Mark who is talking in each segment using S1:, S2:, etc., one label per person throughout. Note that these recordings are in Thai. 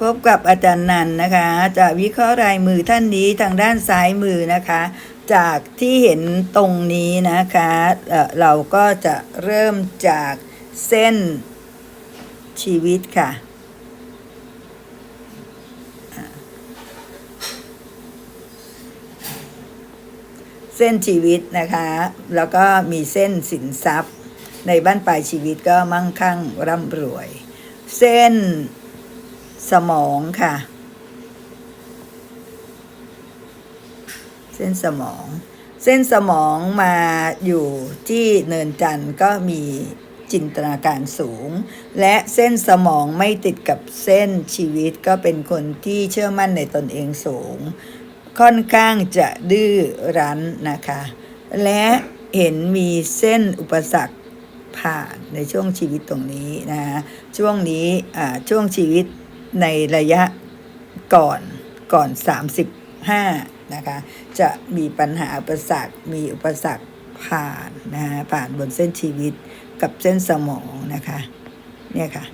S1: พบกับอาจารย์นันนะคะ จะวิเคราะห์รายมือท่านนี้ทางด้านซ้ายมือนะคะ จากที่เห็นตรงนี้นะคะเเราก็จะเริ่มจากเส้นชีวิตค่ะ เส้นชีวิตนะคะ แล้วก็มีเส้นสินทรัพย์ ในบ้านปลายชีวิตก็มั่งคั่งร่ำรวย เส้น สมองค่ะ เส้นสมอง เส้นสมองมาอยู่ที่เนินจันทร์ก็มีจินตนาการสูง และเส้นสมองไม่ติดกับเส้นชีวิตก็เป็นคนที่เชื่อมั่นในตนเองสูง ค่อนข้างจะดื้อรั้นนะคะ และเห็นมีเส้นอุปสรรคผ่านในช่วงชีวิตตรงนี้นะฮะช่วงนี้อ่าช่วงชีวิต ในระยะก่อนก่อน 35 นะคะ จะมีปัญหาอุปสรรค มีอุปสรรคผ่านนะฮะผ่านบนเส้นชีวิตกับเส้นสมองนะคะ เนี่ยค่ะ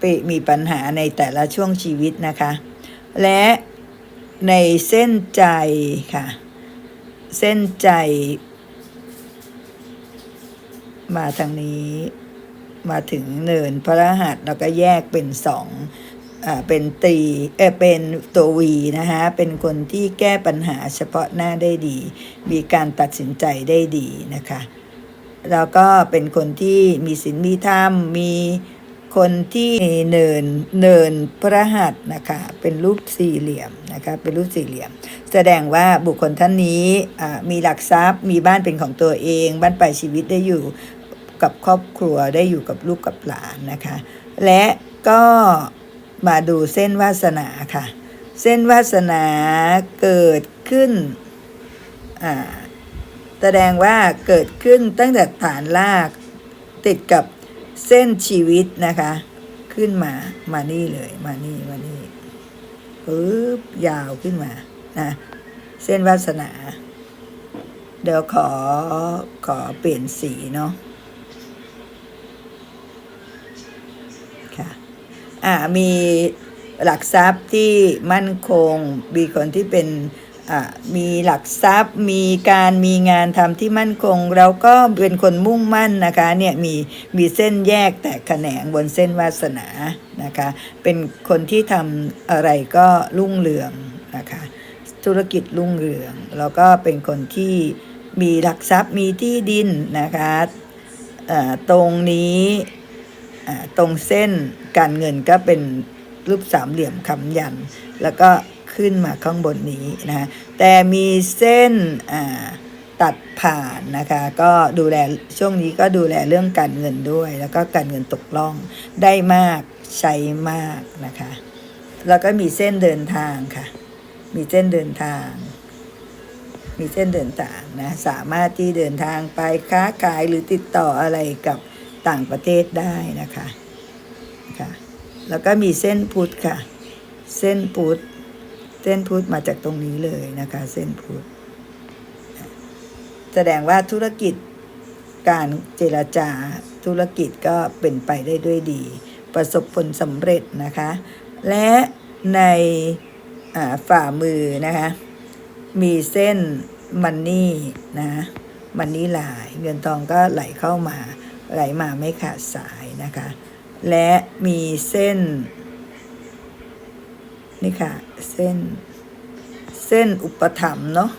S1: ปมีปัญหาในแต่ละช่วงชีวิตนะคะ และในเส้นใจค่ะ เส้นใจ มาทางนี้ มาถึงเนินพระรหัสแล้วก็แยกเป็นสองอ่าเป็นตีเออเป็นตัววีนะคะเป็นคนที่แก้ปัญหาเฉพาะหน้าได้ดี มีการตัดสินใจได้ดีนะคะแล้วก็เป็นคนที่มีศีลมีธรรมมีคนที่เนินเนินพระหัสนะคะเป็นรูปสี่เหลี่ยมนะคะเป็นรูปสี่เหลี่ยม แสดงว่าบุคคลท่านนี้อ่ามีหลักทรัพย์ มีบ้านเป็นของตัวเอง บ้านปลายชีวิตได้อยู่ กับครอบครัวได้อยู่กับลูกกับหลานนะคะ และก็มาดูเส้นวาสนาค่ะ เส้นวาสนาเกิดขึ้นแสดงว่าเกิดขึ้นตั้งแต่ฐานรากติดกับเส้นชีวิตนะคะ ขึ้นมามานี่เลยมานี่มานี่ปึ๊บยาวขึ้นมานะเส้นวาสนา เดี๋ยวขอขอเปลี่ยนสีเนาะอ่า มีหลักทรัพย์ที่มั่นคง มีคนที่เป็นมีหลักทรัพย์ มีการมีงานทำที่มั่นคง เราก็เป็นคนมุ่งมั่นนะคะเนี่ยมีมีเส้นแยกแตกแขนงบนเส้นวาสนานะคะ เป็นคนที่ทำอะไรก็รุ่งเรืองนะคะ ธุรกิจรุ่งเรือง แล้วก็เป็นคนที่มีหลักทรัพย์มีที่ดินนะคะตรงนี้ตรงเส้น การเงินก็เป็นรูปสามเหลี่ยมคำยัน แล้วก็ขึ้นมาข้างบนนี้นะแต่มีเส้นตัดผ่านนะคะ ก็ดูแลช่วงนี้ก็ดูแลเรื่องการเงินด้วย แล้วก็การเงินตกล่องได้มากใช้มากนะคะ แล้วก็มีเส้นเดินทางค่ะ มีเส้นเดินทาง มีเส้นเดินทางนะสามารถที่เดินทางไปค้าขายหรือติดต่ออะไรกับต่างประเทศได้นะคะ แล้วก็มีเส้นพุทธค่ะ เส้นพุทธเส้นพุทธมาจากตรงนี้เลยนะคะ เส้นพุทธแสดงว่าธุรกิจการเจรจาธุรกิจก็เป็นไปได้ด้วยดี ประสบผลสำเร็จนะคะ และในฝ่ามือนะคะ มีเส้นมันนี่นะมันนี่หลายเงินทองก็ไหลเข้ามาไหลมาไม่ขาดสายนะคะ และมีเส้น นี่ค่ะ เส้น เส้นอุปถัมภ์เนาะ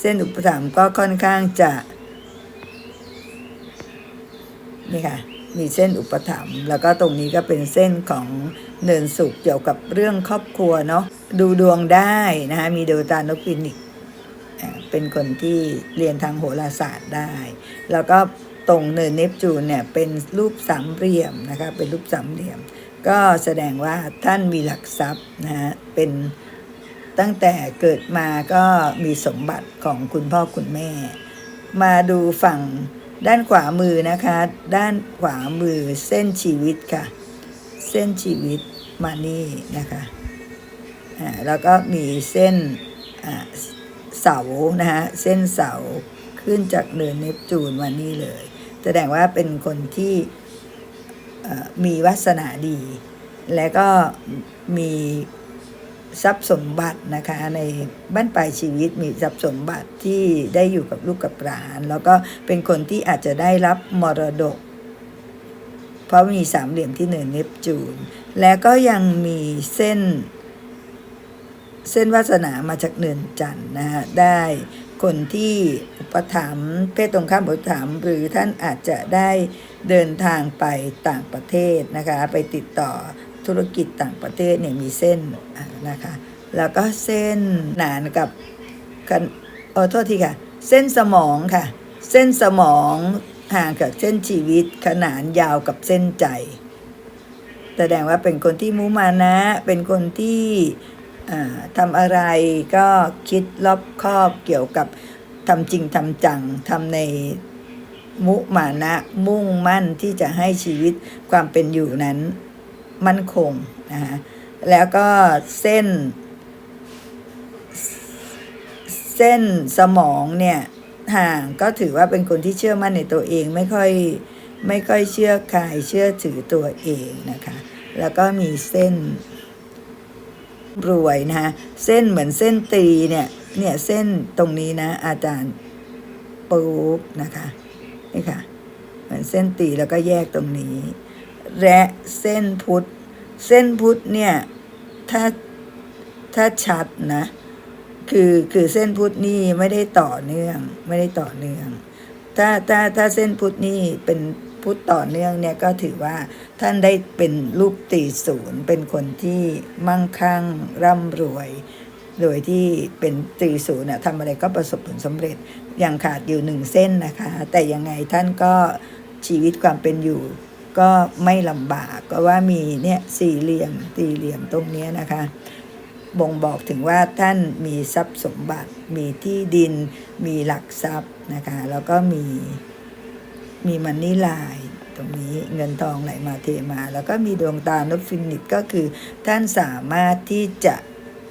S1: เส้นอุปถัมภ์ก็ค่อนข้างจะ นี่ค่ะ มีเส้นอุปถัมภ์แล้วก็ตรงนี้ก็เป็นเส้นของเนินสุขเกี่ยวกับเรื่องครอบครัวเนาะดูดวงได้นะคะมีเดวตานกฟินิกเป็นคนที่เรียนทางโหราศาสตร์ได้ แล้วก็ ตรงเนินเนปจูนเนี่ยเป็นรูปสามเหลี่ยมนะคะเป็นรูปสามเหลี่ยม ก็แสดงว่าท่านมีหลักทรัพย์นะฮะเป็นตั้งแต่เกิดมาก็มีสมบัติของคุณพ่อคุณแม่ มาดูฝั่งด้านขวามือนะคะ ด้านขวามือเส้นชีวิตค่ะ เส้นชีวิตมานี่นะคะอ่าแล้วก็มีเส้นอ่าเสานะฮะเส้นเสาขึ้นจากเนินเนปจูนมานี่เลย แสดงว่าเป็นคนที่มีวาสนาดี และก็มีทรัพย์สมบัตินะคะ ในบ้านปลายชีวิตมีทรัพย์สมบัติที่ได้อยู่กับลูกกับหลาน แล้วก็เป็นคนที่อาจจะได้รับมรดก เพราะมีสามเหลี่ยมที่เหนือเนปจูน และก็ยังมีเส้น เส้นวาสนามาจากเนินจันทร์นะฮะได้ คนที่อุปถัมภ์เพศตรงข้ามอุปถัมภ์หรือท่านอาจจะได้เดินทางไปต่างประเทศนะคะ ไปติดต่อธุรกิจต่างประเทศเนี่ยมีเส้นนะคะ แล้วก็เส้นหนานกับกันเออโทษทีค่ะ เส้นสมองค่ะ เส้นสมองห่างกับเส้นชีวิตขนานยาวกับเส้นใจ แสดงว่าเป็นคนที่มุมานะ เป็นคนที่ ทำอะไรก็คิดรอบคอบเกี่ยวกับทำจริงทำจังทำในมุมานะมุ่งมั่นที่จะให้ชีวิตความเป็นอยู่นั้นมั่นคงนะคะแล้วก็เส้น เส้นสมองเนี่ยห่างก็ถือว่าเป็นคนที่เชื่อมั่นในตัวเองไม่ค่อยไม่ค่อยเชื่อใครเชื่อถือตัวเองนะคะ แล้วก็มีเส้น รวยนะคะเส้นเหมือนเส้นตีเนี่ยเนี่ยเส้นตรงนี้นะอาจารย์ปุ๊บนะคะนี่ค่ะเหมือนเส้นตีแล้วก็แยกตรงนี้ และเส้นพุทธเส้นพุทธเนี่ยถ้าถ้าชัดนะคือคือเส้นพุทธนี่ไม่ได้ต่อเนื่องไม่ได้ต่อเนื่อง ถ้าถ้าถ้าเส้นพุทธนี่เป็น พุทธต่อเนื่องเนี่ยก็ถือว่าท่านได้เป็นลูกตีศูนย์ เป็นคนที่มั่งคั่งร่ำรวย โดยที่เป็นตรีศูนย์น่ะทำอะไรก็ประสบผลสำเร็จยังขาดอยู่หนึ่งเส้นนะคะ แต่ยังไงท่านก็ชีวิตความเป็นอยู่ก็ไม่ลำบากก็ว่ามีเนี่ยสี่เหลี่ยมสี่เหลี่ยมตรงนี้นะคะบ่งบอกถึงว่าท่านมีทรัพย์สมบัติ มีที่ดิน มีหลักทรัพย์นะคะ แล้วก็มี มีมันนี่ลายตรงนี้เงินทองไหลมาเทมา แล้วก็มีดวงตานพฟินิตก็คือ ท่านสามารถที่จะ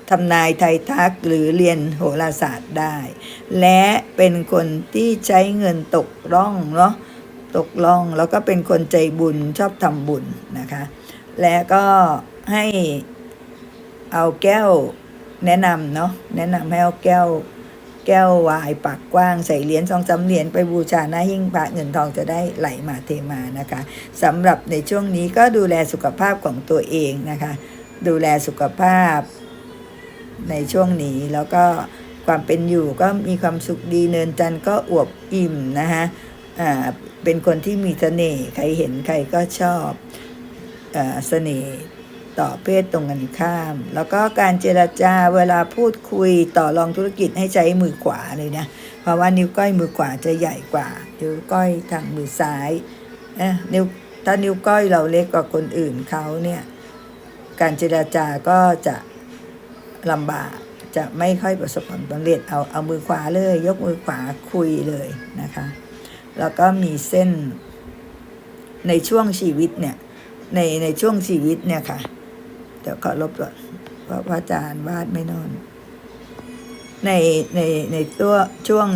S1: ทำนายไทยทักหรือเรียนโหราศาสตร์ได้ และเป็นคนที่ใช้เงินตกร่องเนาะตกล่องแล้วก็เป็นคนใจบุญชอบทำบุญนะคะ และก็ให้เอาแก้วแนะนำเนาะแนะนำให้เอาแก้ว แก้ววายปากกว้างใส่เหรียญสองสาเหรียญไปบูชาหน้าหิ้งพระเงินทองจะได้ไหลมาเทมานะคะสำหรับในช่วงนี้ก็ดูแลสุขภาพของตัวเองนะคะ ดูแลสุขภาพในช่วงนี้แล้วก็ความเป็นอยู่ก็มีความสุขดีเนินจันทร์ก็อวบอิ่มนะคะอ่าเป็นคนที่มีเสน่ห์ใครเห็นใครก็ชอบอาเสน่ห์ ต่อเพศตรงกันข้าม แล้วก็การเจรจาเวลาพูดคุยต่อรองธุรกิจให้ใช้มือขวาเลยนะ เพราะว่านิ้วก้อยมือขวาจะใหญ่กว่า นิ้วก้อยทางมือซ้ายเอ๊ะนิ้วถ้านิ้วก้อยเราเล็กกว่าคนอื่นเขาเนี่ยการเจรจาก็จะลำบากจะไม่ค่อยประสบความสำเร็จเอาเอามือขวาเลย ยกมือขวาคุยเลยนะคะ แล้วก็มีเส้นในช่วงชีวิตเนี่ยในในช่วงชีวิตเนี่ยค่ะ ดี๋ยวขอลบก่อนเพราะพระอาจารย์วาดไม่นอน ในในในตัวช่วง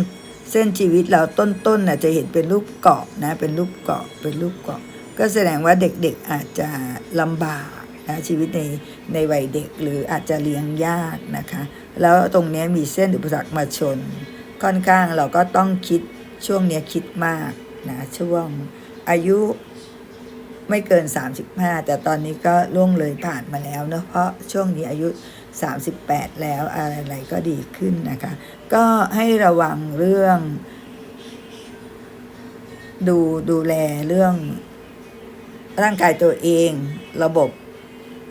S1: เส้นชีวิตเราต้นๆน่ะจะเห็นเป็นรูปเกาะนะ เป็นรูปเกาะเป็นรูปเกาะ ก็แสดงว่าเด็กๆอาจจะลำบากนะชีวิตในในวัยเด็กหรืออาจจะเลี้ยงยากนะคะ แล้วตรงนี้มีเส้นอุปสรรคมาชน ค่อนข้างเราก็ต้องคิดช่วงเนี้ยคิดมากนะช่วงอายุ ไม่เกิน 35 แต่ตอนนี้ก็ล่วงเลยผ่านมาแล้วเนอะเพราะช่วงนี้อายุ 38 แล้วอะไรก็ดีขึ้นนะคะ ก็ให้ระวังเรื่อง ดูดูแลเรื่องร่างกายตัวเองระบบ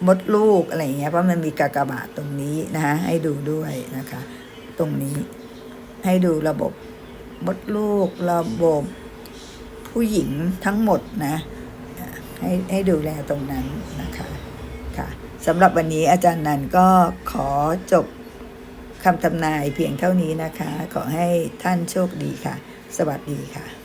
S1: มดลูกอะไรเงี้ยเพราะมันมีกากบาทตรงนี้นะคะให้ดูด้วยนะคะ ตรงนี้ให้ดูระบบมดลูกระบบผู้หญิงทั้งหมดนะ ให้ให้ดูแลตรงนั้นนะคะค่ะสำหรับวันนี้อาจารย์นันก็ขอจบคำทำนายเพียงเท่านี้นะคะ ขอให้ท่านโชคดีค่ะ สวัสดีค่ะ